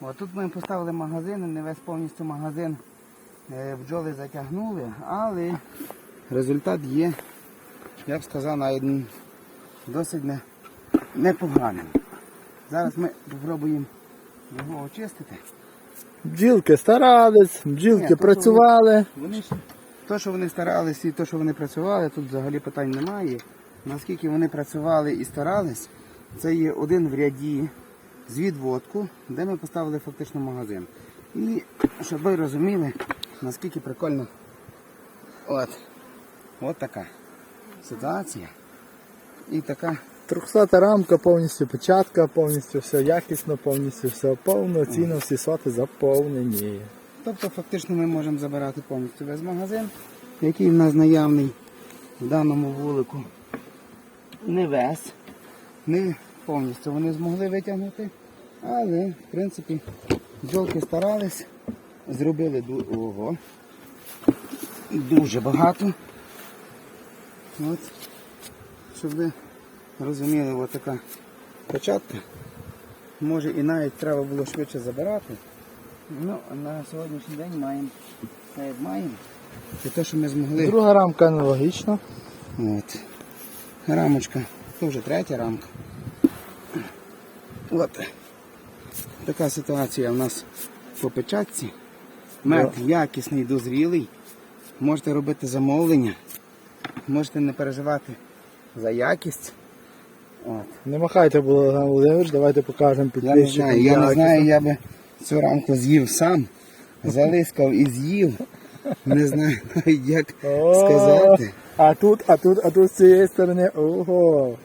От тут ми поставили магазин, не весь повністю магазин е, бджоли затягнули, але результат є, я б сказав, навіть досить не, непоганий. Зараз ми спробуємо його очистити. Бджілки старались, бджілки Ні, то, працювали. Вони ж то, що вони старалися і то, що вони працювали, тут взагалі питань немає. Наскільки вони працювали і старались, це є один в ряді з відводку, де ми поставили фактично магазин. І щоб ви розуміли, наскільки прикольно. От, от така ситуація. І така Трьохсота рамка, повністю печатка, повністю все якісно, повністю все повноцінно, всі соти заповнені. Тобто фактично ми можемо забирати повністю весь магазин, який в нас наявний в даному вулику. Не весь, не повністю вони змогли витягнути, але в принципі бджолки старались, зробили ого, дуже багато. От, щоб ви розуміли, от така початка. Може і навіть треба було швидше забирати. Ну, на сьогоднішній день маємо те, як маємо. Це те, що ми змогли. Друга рамка аналогічна. От. Рамочка. Це вже третя рамка. От. Така ситуація у нас по печатці. Мед якісний, дозрілий. Можете робити замовлення. Можете не переживати за якість. От. Не махайте, Богдан Володимирович, давайте покажемо Я не знаю, я не знаю, я би цю рамку з'їв сам, залискав і з'їв. Не знаю як сказати. А тут, а тут, а тут з цієї сторони, ого.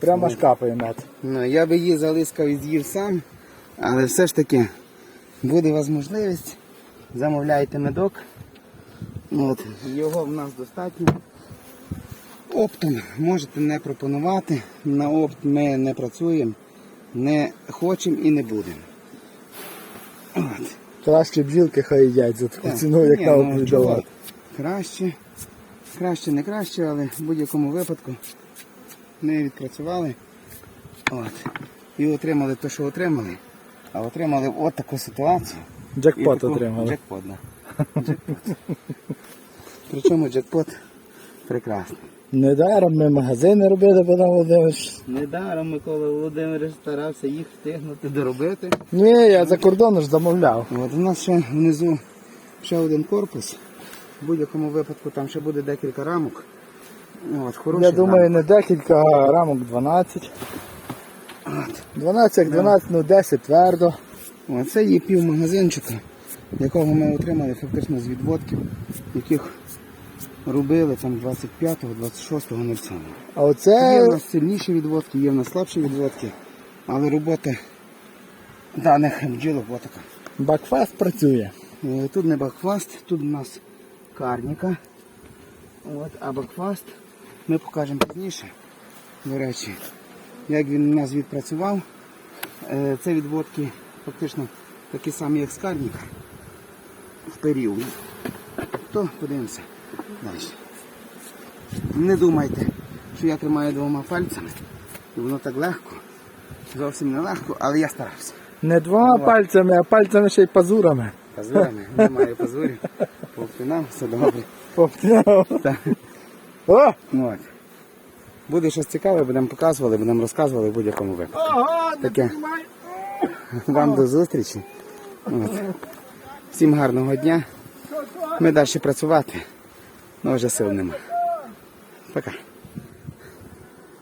Прямо аж капає мед. Ну, я би її залискав і з'їв сам, але все ж таки буде у вас можливість, замовляйте медок. От, його в нас достатньо. Оптом можете не пропонувати. На опт ми не працюємо, не хочемо і не будемо. От. Краще бджілки хай їдять за таку Так. ціну, як нам ну, віддавати. Краще, краще, не краще, але в будь-якому випадку ми відпрацювали от, і отримали те, що отримали. А отримали от таку ситуацію. Джекпот таку- отримали. Джекпот, да. Джекпот. Причому джекпот прекрасний. Недаром ми магазини робили, Богдан Володимирович. Недаром Микола Володимирович старався їх встигнути доробити. Ні, я за кордоном ж замовляв. От, у нас ще внизу ще один корпус. В будь-якому випадку там ще буде декілька рамок. От, хороший Я думаю, рамок. не декілька, а рамок 12. От. 12 як 12, ну 10 твердо. От, це є пів магазинчика, якого ми отримали фактично з відводків, яких робили там 25-го, 26-го 07. А Є в нас сильніші відводки, є в нас слабші відводки, але робота даних бджілок така. бакфест працює. Е, Тут не бакфаст, тут у нас карніка. От, а бакфаст ми покажемо пізніше. До речі, як він у нас відпрацював. Е, Це відводки фактично такі самі, як з карніка в період. То подивимося далі. Не думайте, що я тримаю двома пальцями. І воно так легко. Зовсім не легко, але я старався. Не двома пальцями, а пальцями ще й пазурами. Пазурами, немає пазурів. Повтинав, все добре. Повтинав. О! От. Буде щось цікаве, будемо показували, будемо розказували в будь-якому випадку. Таке. Вам до зустрічі. От. Всім гарного дня. Ми далі працювати. Ну вже сил нема. Пока.